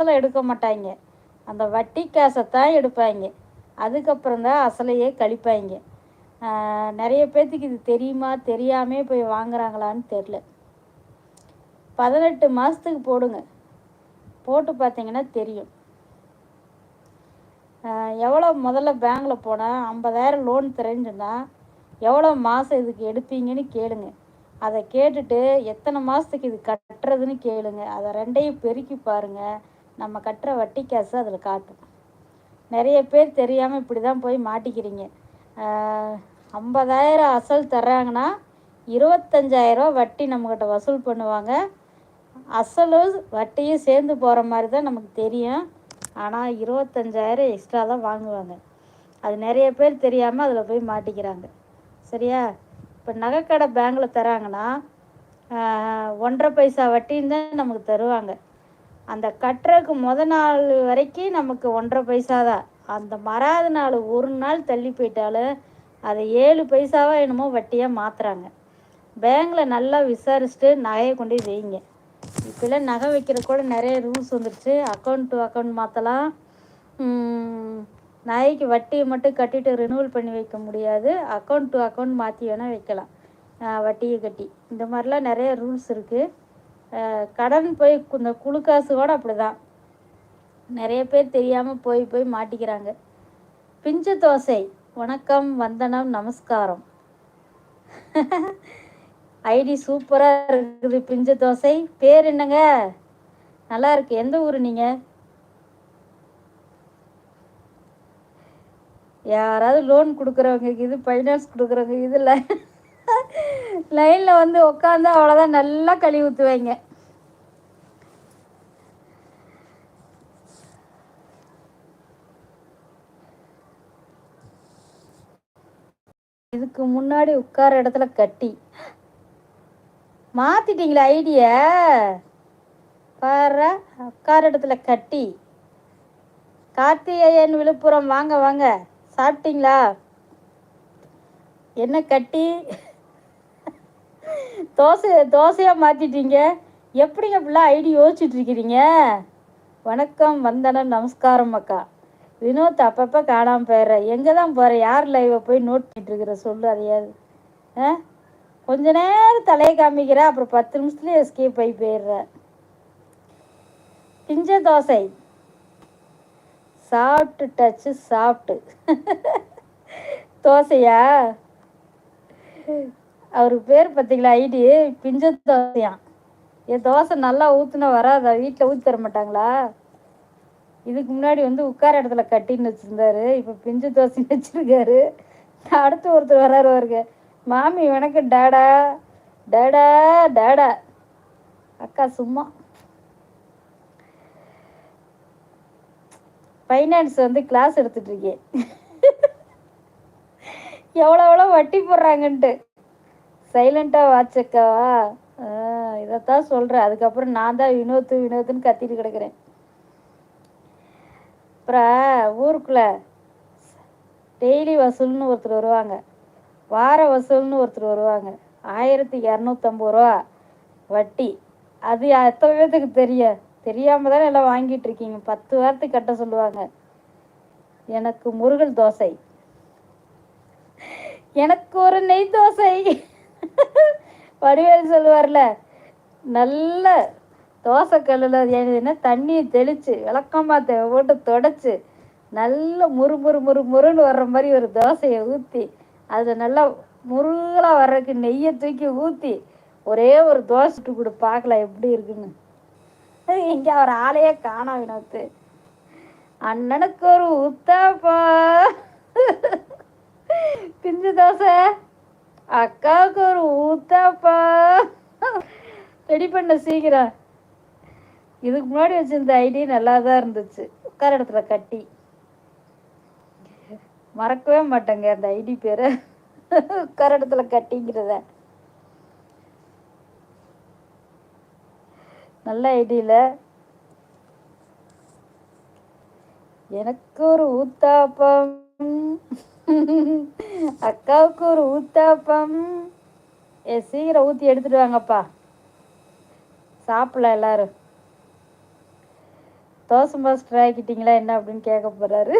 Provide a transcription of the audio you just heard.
அசலை எடுக்க மாட்டாங்க அந்த வட்டி காசை தான் எடுப்பாங்க அதுக்கப்புறம் தான் அசலையே கழிப்பாங்க ஆஹ் நிறைய பேர்த்துக்கு இது தெரியுமா தெரியாமே போய் வாங்குறாங்களான்னு தெரில. பதினெட்டு மாதத்துக்கு போடுங்க. போட்டு பார்த்தீங்கன்னா தெரியும். ஆஹ் எவ்வளோ முதல்ல பேங்கில் போனால் ஐம்பதாயிரம் லோன் தெரிஞ்சுன்னா எவ்வளோ மாதம் இதுக்கு எடுப்பீங்கன்னு கேளுங்க. அதை கேட்டுட்டு எத்தனை மாதத்துக்கு இது கட்டுறதுன்னு கேளுங்க. அதை ரெண்டையும் பெருக்கி பாருங்கள் நம்ம கட்டுற வட்டி காசு அதில் காட்டும். நிறைய பேர் தெரியாமல் இப்படி தான் போய் மாட்டிக்கிறீங்க. ஐம்பதாயிரம் அசல் தர்றாங்கன்னா இருபத்தஞ்சாயிரம் வட்டி நம்மக்கிட்ட வசூல் பண்ணுவாங்க. அசலும் வட்டியும் சேர்ந்து போகிற மாதிரி தான் நமக்கு தெரியும். ஆனால் இருபத்தஞ்சாயிரம் எக்ஸ்ட்ரா தான் வாங்குவாங்க. அது நிறைய பேர் தெரியாமல் அதில் போய் மாட்டிக்கிறாங்க. சரியா? இப்போ நகைக்கடை பேங்கில் தராங்கன்னா ஒன்றரை பைசா வட்டின்னு தான் நமக்கு தருவாங்க. அந்த கட்டுறதுக்கு முத நாள் வரைக்கும் நமக்கு ஒன்றரை பைசா தான். அந்த மறாத நாள் ஒரு நாள் தள்ளி போயிட்டாலும் அதை ஏழு பைசாவாக என்னமோ வட்டியாக மாற்றுறாங்க பேங்கில் நல்லா விசாரிச்சுட்டு நகையை கொண்டு வைங்க. இப்போல்லாம் நகை வைக்கிற கூட நிறைய ரூல்ஸ் வந்துடுச்சு அக்கௌண்ட் டு அக்கௌண்ட் மாற்றலாம் நகைக்கு வட்டியை மட்டும் கட்டிட்டு ரினுவல் பண்ணி வைக்க முடியாது. அக்கௌண்ட் டு அக்கௌண்ட் மாற்றி வேணால் வைக்கலாம். வட்டியை கட்டி. இந்த மாதிரிலாம் நிறைய ரூல்ஸ் இருக்குது கடன் போய் இந்த குழு காசு கூட அப்படி தான் நிறைய பேர் தெரியாமல் போய் போய் மாட்டிக்கிறாங்க. பிஞ்சு தோசை. வணக்கம் வந்தனம் நமஸ்காரம். ஐடி சூப்பராக இருக்குது பிஞ்சு தோசை. பேர் என்னங்க? நல்லா இருக்கு. எந்த ஊர் நீங்கள் யாராவது லோன் கொடுக்குறவங்க இது ஃபைனான்ஸ் கொடுக்குறவங்க இதில். லைனில் வந்து உட்காந்து அவ்வளோதான் நல்லா கழுவி ஊற்றுவாங்க இதுக்கு முன்னாடி உட்கார இடத்துல கட்டி. மாத்திட்டீங்களா ஐடிய பாரு உட்கார இடத்துல கட்டி. கார்த்திகேயன் விழுப்புரம் வாங்க வாங்க. சாப்பிட்டீங்களா? என்ன கட்டி? தோசை தோசையாக மாற்றிட்டீங்க எப்படிங்க இப்படிலாம் ஐடி யோசிச்சுட்ருக்கிறீங்க வணக்கம் வந்தனம் நமஸ்காரம் அக்கா. வினோத் அப்பப்போ காணாமல் போயிடுற. எங்கே தான் போகிற யார் லைவை போய் நோட் பண்ணிட்டுருக்குற சொல்லு அதையாவது ஆ? கொஞ்ச நேரம் தலையை காமிக்கிற அப்புறம் பத்து நிமிஷத்துலேயே எஸ்கேப் ஆகி போயிடுற. பிஞ்ச தோசை. சாப்பிட்டு டச்சு சாப்பிட்டு. தோசையா? அவருக்கு பேர் பார்த்தீங்களா ஐடி? பிஞ்ச தோசையாம். என் தோசை நல்லா ஊற்றுனா வராதா? வீட்டில் ஊற்றி தர மாட்டாங்களா? இதுக்கு முன்னாடி வந்து உட்கார இடத்துல கட்டின்னு வச்சுருந்தாரு. இப்போ பிஞ்சு தோசைன்னு வச்சுருக்காரு. அடுத்து ஒருத்தர் வராரு வருங்க மாமி வணக்கம் டாடா. டாடா டாடா. அக்கா சும்மா. ஃபைனான்ஸ் வந்து கிளாஸ் எடுத்துட்ருக்கேன் எவ்வளோ எவ்வளோ வட்டி போடுறாங்கன்ட்டு. சைலண்ட்டாக வாட்சக்காவா இதைத்தான் சொல்கிறேன் அதுக்கப்புறம் நான் தான் வினோத்து வினோத்துன்னு கத்திட்டு கிடக்குறேன். அப்புறம் ஊருக்குள்ளே டெய்லி வசூல்னு ஒருத்தர் வருவாங்க. வார வசூல்னு ஒருத்தர் வருவாங்க. ஆயிரத்தி இரநூத்தம்பது ரூபா வட்டி. அது எத்தனை பேர்த்துக்கு தெரிய தெரியாமல் தானே எல்லாம் வாங்கிட்டு இருக்கீங்க. பத்து வாரத்துக்கு கட்ட சொல்லுவாங்க. எனக்கு முருகல் தோசை. எனக்கு ஒரு நெய் தோசை. வடிவேல் சொல்லுவார்ல நல்ல தோசைக்கல்லில் என்ன தண்ணியை தெளித்து விளக்கமாக தேவை போட்டு தொடச்சி நல்ல முறு முறு முறு முறுன்னு வர்ற மாதிரி ஒரு தோசையை ஊற்றி அதில் நல்லா முருகலாக வர்றதுக்கு நெய்யை தூக்கி ஊற்றி ஒரே ஒரு தோசை சுட்டு கொடு பார்க்கலாம் எப்படி இருக்குன்னு. எங்கே அவர் ஆளையே காணோம் வினோத்து. அண்ணனுக்கு ஒரு உத்தாப்பா பிஞ்சு தோசை. அக்காவுக்கு ஒரு ஊத்தாப்பா. ரெடி பண்ண சீக்கிரம். இதுக்கு முன்னாடி வச்சிருந்த ஐடி நல்லா தான் இருந்துச்சு. உட்கார இடத்துல கட்டி. மறக்கவே மாட்டேங்க அந்த ஐடி பேரை. உட்கார இடத்துல கட்டிங்கிறத. நல்ல ஐடியில் எனக்கு ஒரு ஊத்தாப்பம். அக்காவுக்கு ஒரு ஊத்தாப்பம். ஏ சீக்கிரம் ஊற்றி எடுத்துட்டு வாங்கப்பா. சாப்பிடல எல்லாரும். தோசை மாஸ்டர் ஆக்கிட்டீங்களா என்ன அப்படின்னு கேட்க போகிறாரு